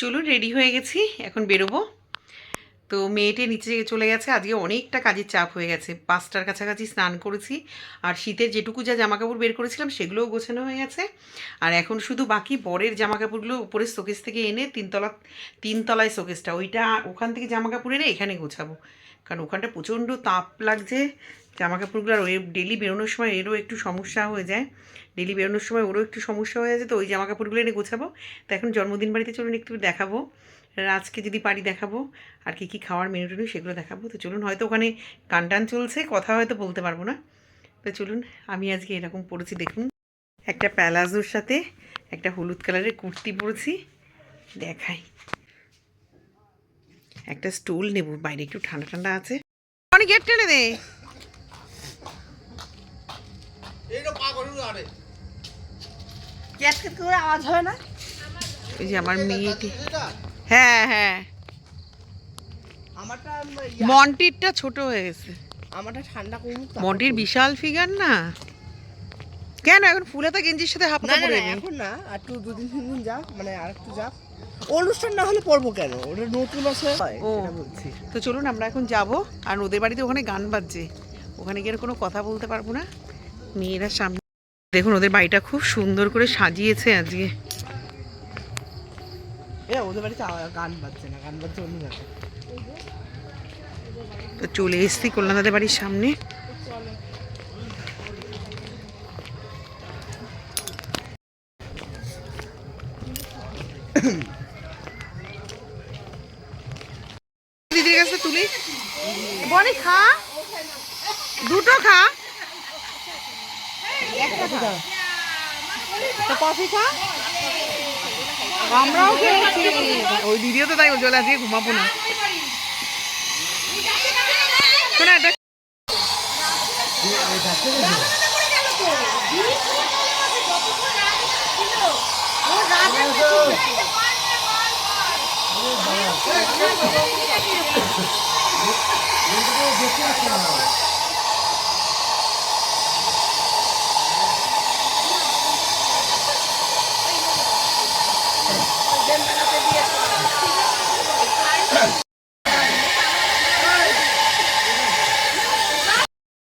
চলুন রেডি হয়ে গেছি, এখন বেরোবো। তো মেয়েটে নিচে চলে গেছে, আজকে অনেকটা কাজের চাপ হয়ে গেছে। পাঁচটার কাছাকাছি স্নান করেছি, আর শীতের যেটুকু যা জামা কাপড় বের করেছিলাম সেগুলোও গোছানো হয়ে গেছে। আর এখন শুধু বাকি বরের জামা কাপড়গুলো উপরের শোকেস থেকে এনে তিনতলা, তিনতলায় শোকেসটা, ওইটা ওখান থেকে জামা কাপড় এনে এখানে গোছাবো। কারণ ওখানটা প্রচণ্ড তাপ লাগছে জামা কাপড়গুলো আর ওই ডেলি বেরোনোর সময় এরও একটু সমস্যা হয়ে যায়। ডেলি বেরোনোর সময় ওরও একটু সমস্যা হয়ে যায় তো ওই জামা কাপড়গুলো এনে গোছাবো। তো এখন জন্মদিন বাড়িতে চলুন একটু দেখাবো আজকে যদি পারি দেখাবো, আর কী কী খাওয়ার মেনু টেনু সেগুলো দেখাবো। তো চলুন হয়তো ওখানে গান টান চলছে, কথা হয়তো বলতে পারব না। তো চলুন, আমি আজকে এরকম পরেছি দেখুন। একটা প্যালাজোর সাথে একটা হলুদ কালারের কুর্তি পরেছি, দেখাই। একটা স্টুল নেব, বাইরে একটু ঠান্ডা ঠান্ডা আছে। অনেক গেট টেনে দে। ক্যাটকেট করে আওয়াজ হয় না? এই যে আমার মেয়েটি। হ্যাঁ হ্যাঁ। আমারটা মন্টিরটা ছোট হয়ে গেছে। আমারটা ঠান্ডা কমুক মন্টির বিশাল ফিগার না? কেন? এখন ফুলাতা গেঞ্জির সাথে হাফ না এনে এখন না। আর একটু দুদিন তিন দিন যাক মানে আর একটু যাক। অনুষ্ঠান না হলে পড়ব কেন? ওটা নতুন আছে ও। বলছি তো চলুন আমরা এখন যাব। আর ওদের বাড়িতে ওখানে গান বাজছে। ওখানে গিয়ে আর কোনো কথা বলতে পারব না। মেয়েরা সামনে দেখুন ওদের বাড়িটা খুব সুন্দর করে সাজিয়েছে আজকে। ওদের বাড়িতে গান বাজছে না গান বাজছে অন্য তো চলে এসেছি কল্যাণদাদের বাড়ির সামনে। দিদির কাছে তুলি। বনি খা। দুটো খা। কফি খা আমরাও খেয়েছি। ওই দিদিও তো তাই চলে আজকে ঘুমাবো না। শোনো এটা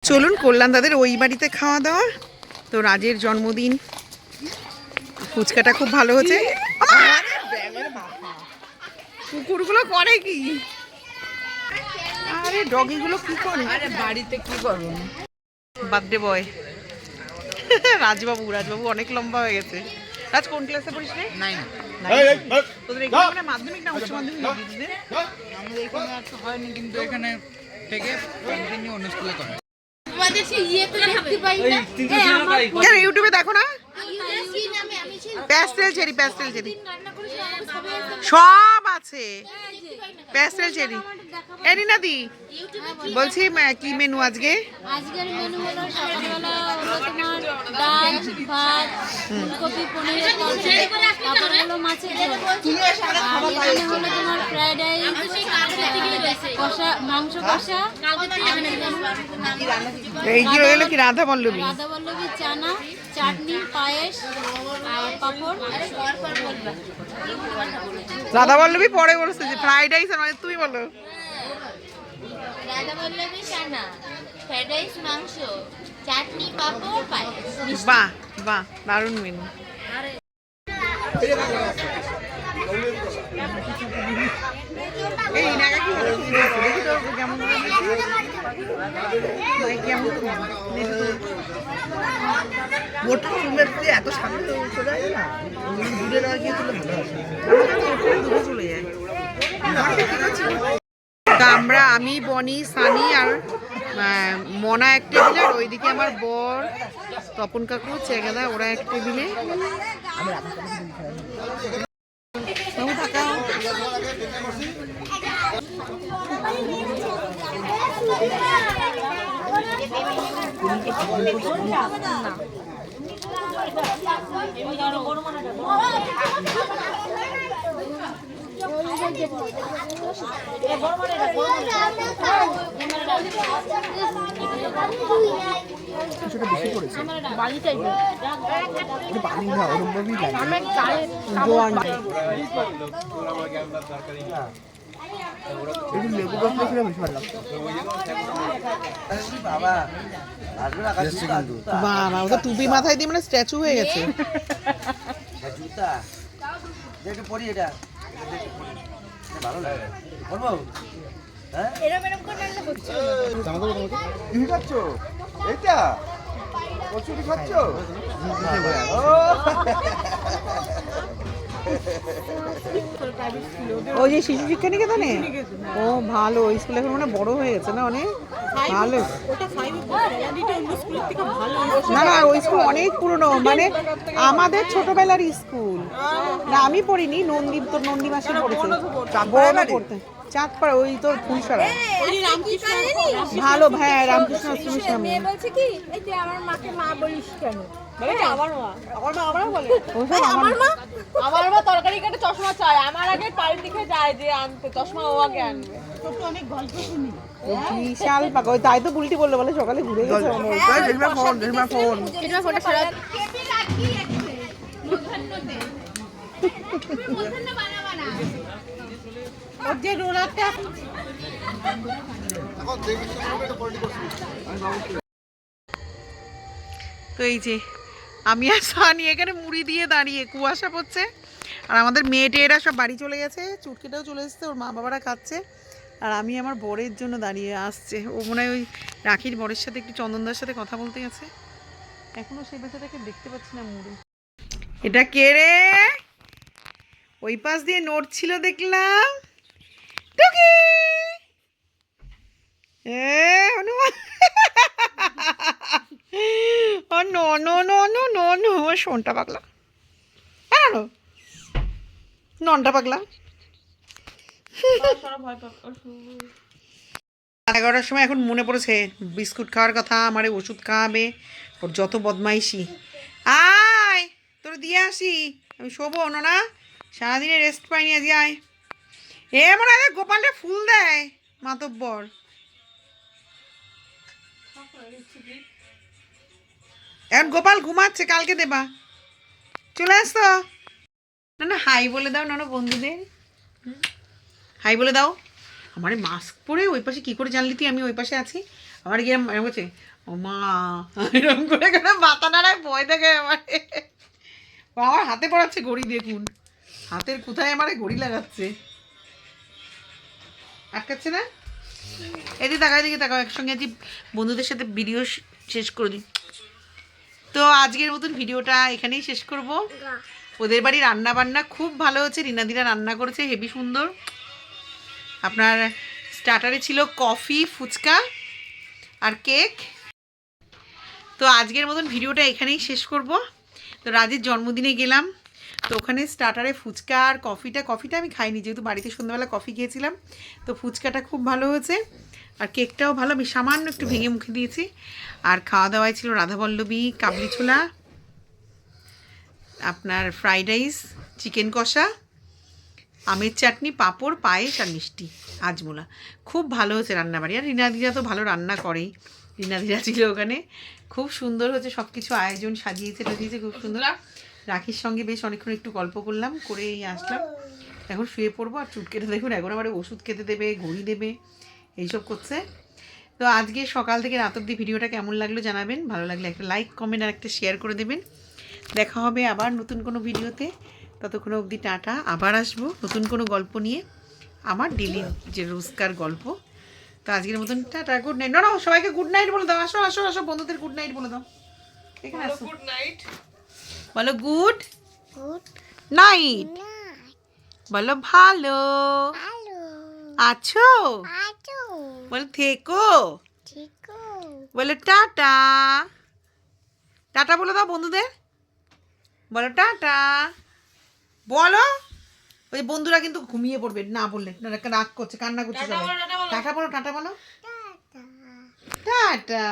চলুন কল্যাণ দাদের ওই বাড়িতে খাওয়া দাওয়া। তো রাজের জন্মদিন। ফুচকাটা খুব ভালো হচ্ছে কুকুরগুলো করে কি? আরে ডগিগুলো কি করে? আরে বাড়িতে কি করব? Birthday boy. রাজবাবু রাজবাবু অনেক লম্বা হয়ে গেছে। রাজ কোন ক্লাসে পড়িস রে? নাইন তোদের এখানে মানে মাধ্যমিক না উচ্চ মাধ্যমিক আমাদের এখানে আর তো হয়নি কিন্তু এখানে থেকে কন্টিনিউ অন্য স্কুলে করে। আমাদের সেই ইয়ে তো দেখতে পাই না। ইউটিউবে দেখো না? Pastel cherry pastel cherry. একদম সব আছে। পাই না প্যাস্টেল চেরি। এরিনা দি বলছি কি মেনু আজকে? আজকের মেনু হলো সকালবেলা হলো তোমার ডাল ভাত ফুলকপি পনিরের তরকারি তারপর হলো মাছের ঝোল। আর এখানে হলো তোমার ফ্রাইড রাইস কষা মাংস কষা। এই কি রইল কি রাধা বল্লবী রাধা বল্লভী চানা। চাটনি পায়েস আর পাঁপড় রাধা বল্লবী পরে বলেছে যে ফ্রাইড রাইস আর মানে তুমি বলো। রাধা বল্লভী চানা ফ্রাইড রাইস মাংস চাটনি পাঁপড় পায়েস। বাহ বাহ দারুণ মেনু এই মোটা। আমরা, আমি, বনি, সানি আর মনা এক টেবিলে আর ওইদিকে আমার বর, তপন কাকু চেগাদা ওরা এক টেবিলে। সেটা বেশি পড়েছে বালিটাই। না একটু লেবু রস দিয়ে খেলে বেশি ভালো বাবা ওটা টুপি মাথায় দিয়ে মানে স্ট্যাচু হয়ে গেছে। জুতা। দেখে পরি। এটা। ভালো লাগে। করব হ্যাঁ? খাচ্ছ? এটা কচুরি খাচ্ছ? ওই যে শিশু শিক্ষা নিকেতনে? ও ভালো। ওই স্কুল এখন মানে বড় হয়ে গেছে না অনেক? ভালো। না না ওই স্কুল অনেক পুরনো। মানে আমাদের ছোটবেলার স্কুল। না আমি পড়িনি। নন্দীপ তোর নন্দী মাসে পড়েছে। পড়তে। চাঁদপাড়া ওই তোর ফুলসরা ভালো হ্যাঁ রামকৃষ্ণ আশ্রমের সামনে। বলছে কি এই যে আমার মাকে মা বলিস কেন? আমার মা? আমার মা আমরাও বলে। আমার মা? আমার মা তরকারি কাটে চশমা চায়। আমার আগে পাড়ির দিকে যায় যে আনতে চশমা ও আগে আনবে। বিশাল পাকা ওই তাই তো বুলটি বলল বলে সকালে ঘুরে গেছে। জেঠিমা ফোন তো এই যে আমি আর সানি এখানে মুড়ি দিয়ে দাঁড়িয়ে, কুয়াশা পড়ছে। আর আমাদের মেয়েটে এরা সব বাড়ি চলে গেছে, চুটকিটাও চলে এসেছে, ওর মা বাবারা খাচ্ছে। আর আমি আমার বরের জন্য দাঁড়িয়ে আসছে। ও মনে হয় ওই রাখির বরের সাথে একটু চন্দনদার সাথে কথা বলতে গেছে। এখনও সেই বাচ্চাটাকে দেখতে পাচ্ছি না মুড়ি। এটা কে রে? ওই পাশ দিয়ে নোট ছিল দেখলাম। টুকি! এ ও নো শোনটা পাগলা। হ্যাঁ ননটা পাগলা। এগারোটার সময় এখন মনে পড়েছে, বিস্কুট খাওয়ার কথা, আমারে ওষুধ খাওয়াবে, ওর যত বদমাইশি। আয়, তোর দিয়ে আসি। আমি শোবো না সারাদিনে রেস্ট পাইনি আজ, আয়। এ মনে হয় গোপালে ফুল দেয়, মাতব্বর। এখন গোপাল ঘুমাচ্ছে, কালকে দেবা। চলে আসতো না না হাই বলে দাও না বন্ধুদের। হাই বলে দাও। আমার মাস্ক পরে ওই পাশে কী করে জানলি তুই? আমি ওই পাশে আছি। আমার গিয়ে এরকম করছে, ও মা। এরকম করে কেন মাথা নাড়ায়, ভয় দেখে আমার। আমার হাতে পড়াচ্ছে ঘড়ি, দেখুন। হাতের কোথায় আমারে ঘড়ি লাগাচ্ছে? আটকাচ্ছে না? এদিকে তাকাও এদিকে তাকাও, একসঙ্গে আজ বন্ধুদের সাথে ভিডিও শেষ করে দিই। তো আজকের মতন ভিডিওটা এখানেই শেষ করব। ওদের বাড়ি রান্না বান্না খুব ভালো হচ্ছে। রিনাদিরা রান্না করেছে হেভি সুন্দর। আপনার স্টার্টারে ছিল কফি ফুচকা আর কেক। তো আজকের মতন ভিডিওটা এখানেই শেষ করব। তো রাজের জন্মদিনে গেলাম। তো ওখানে স্টার্টারে ফুচকা আর কফিটা কফিটা আমি খাইনি যেহেতু বাড়িতে সন্ধ্যাবেলা কফি খেয়েছিলাম। তো ফুচকাটা খুব ভালো হয়েছে। আর কেকটাও ভালো, আমি সামান্য একটু ভেঙে মুখে দিয়েছি। আর খাওয়া দাওয়ায় ছিল রাধাবল্লভী, কাবলি ছোলা, আপনার ফ্রাইড রাইস, চিকেন কষা, আমের চাটনি, পাঁপড়, পায়েস আর মিষ্টি, আজমোলা। খুব ভালো হয়েছে রান্নাবাড়ি। আর রিনাদিরা তো ভালো রান্না করেই। রিনাদিরা ছিল ওখানে। খুব সুন্দর হয়েছে সব কিছু আয়োজন সাজিয়েছে টাজিয়েছে খুব সুন্দর। রাখির সঙ্গে বেশ অনেকক্ষণ একটু গল্প করলাম করে এই আসলাম। এখন শুয়ে পড়ব আর চুটকেটা দেখুন, এখন আবার ওষুধ খেতে দেবে, ঘড়ি দেবে। এইসব করছে। তো আজকে সকাল থেকে রাত অব্দি ভিডিওটা কেমন লাগল জানাবেন। ভালো লাগলে একটা লাইক কমেন্ট আর একটা শেয়ার করে দেবেন। দেখা হবে আবার নতুন কোনো ভিডিওতে। ততক্ষণ অবধি টাটা। আবার আসব নতুন কোনো গল্প নিয়ে। আমার ডেলি যে রোজকার গল্প। তো আজকের মতন টাটা গুড নাইট না না সবাইকে গুড নাইট বলে দাও। আসো আসো আসো বন্ধুদের গুড নাইট বলে দাও। এখানে আসো। গুড নাইট বলো গুড নাইট বলো ভালো। আছো? আছো। বলে থেকো। থেকো। বলে টাটা। টাটা বলে দাও বন্ধুদের। বলো টাটা। বলো। ওই বন্ধুরা কিন্তু ঘুমিয়ে পড়বে। না বললে না রাগ করছে কান্না করছে সবাই। টাটা বলো। টাটা বলো টাটা।